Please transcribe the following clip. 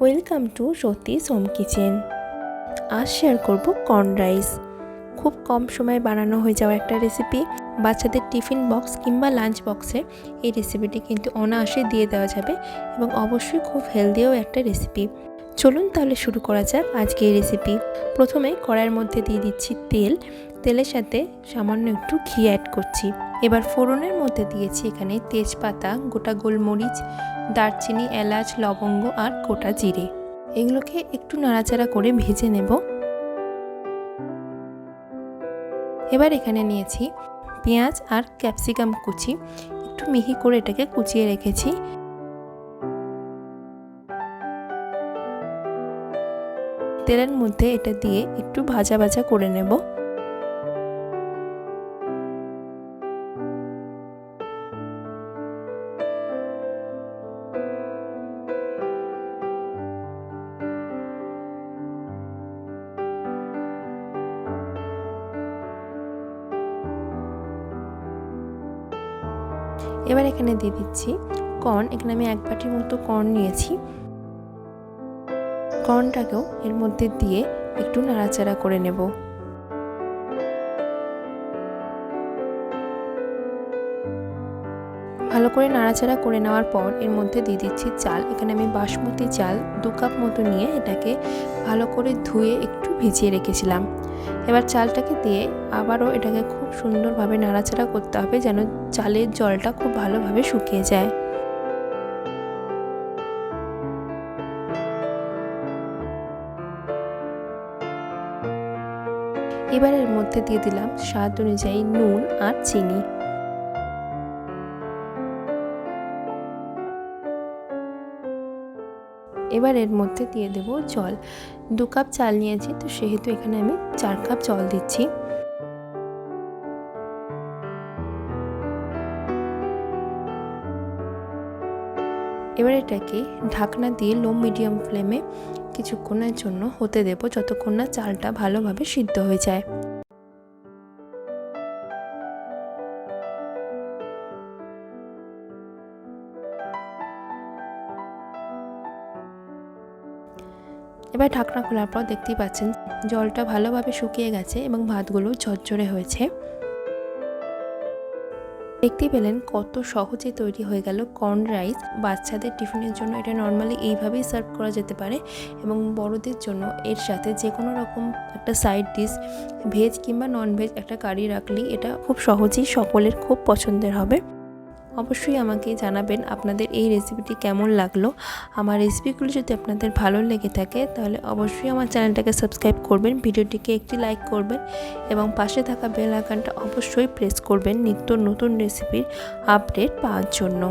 Welcome to Satyi Som kitchen আজ share করব corn rice খুব কম সময়ে বানানো হয়ে যাওয়া একটা রেসিপি বাচ্চাদের টিফিন বক্স কিংবা লাঞ্চ বক্সে এই রেসিপিটি কিন্তু অনায়াসে দিয়ে দেওয়া যাবে এবং অবশ্যই খুব হেলদিও একটা রেসিপি চলুন তাহলে শুরু করা যাক আজকে এই রেসিপি প্রথমে কড়াইয়ের মধ্যে দিয়ে দিচ্ছি তেল। তেলের সাথে সামান্য একটু ঘি অ্যাড করছি। এবার ফোড়নের মধ্যে দিয়েছি এখানে তেজপাতা, গোটা গোলমরিচ, দারচিনি, এলাচ, লবঙ্গ আর গোটা জিরে। এগুলোকে একটু নাড়াচাড়া করে ভেজে নেব। এবার এখানে নিয়েছি পেঁয়াজ আর ক্যাপসিকাম কুচি। একটু মিহি করে এটাকে কুচিয়ে রেখেছি। তেলের মধ্যে এটা দিয়ে একটু ভাজা ভাজা করে নেব। এবার এখানে দিয়ে দিচ্ছি কর্ন এখানে আমি এক বাটির মতো কর্ন নিয়েছি। কর্নটাকেও এর মধ্যে দিয়ে একটু নাড়াচাড়া করে নেব। ভালো করে নাড়াচাড়া করে নেওয়ার পর এর মধ্যে দিয়ে দিচ্ছি চাল। এখানে আমি বাসমতি চাল দু কাপ মতো নিয়ে এটাকে ভালো করে ধুয়ে একটু ভিজিয়ে রেখেছিলাম। এবার চালটাকে দিয়ে আবারও এটাকে খুব সুন্দরভাবে নাড়াচাড়া করতে হবে যেন চালের জলটা খুব ভালোভাবে শুকিয়ে যায়। এবার এর মধ্যে দিয়ে দিলাম স্বাদ অনুযায়ী নুন আর চিনি। এবার এর মধ্যে দিয়ে দেব জল। দু কাপ চাল নিয়েছি, তো সেহেতু এখানে আমি চার কাপ জল দিচ্ছি। এবার এটাকে ঢাকনা দিয়ে লো মিডিয়াম ফ্লেমে কিছুক্ষণের জন্য হতে দেব, যতক্ষণ না চালটা ভালোভাবে সিদ্ধ হয়ে যায়। এবার ঢাকনা খোলার পর দেখতেই পাচ্ছেন জলটা ভালোভাবে শুকিয়ে গেছে এবং ভাতগুলো ঝরঝরে হয়েছে। দেখতেই পেলেন কত সহজে তৈরি হয়ে গেল কর্ন রাইস। বাচ্চাদের টিফিনের জন্য এটা নর্মালি এইভাবেই সার্ভ করা যেতে পারে এবং বড়দের জন্য এর সাথে যে কোনো রকম একটা সাইড ডিশ, ভেজ কিংবা নন ভেজ একটা কারি রাখলেই এটা খুব সহজেই সকলের খুব পছন্দের হবে। অবশ্যই আমাকে জানাবেন আপনাদের এই রেসিপিটি কেমন লাগল। আমার রেসিপিগুলো যদি আপনাদের ভালো লেগে থাকে, তাহলে অবশ্যই আমার চ্যানেলটাকে সাবস্ক্রাইব করবেন, ভিডিওটিকে একটি লাইক করবেন এবং পাশে থাকা বেল আইকনটা অবশ্যই প্রেস করবেন নিত্য নতুন রেসিপির আপডেট পাওয়ার জন্য।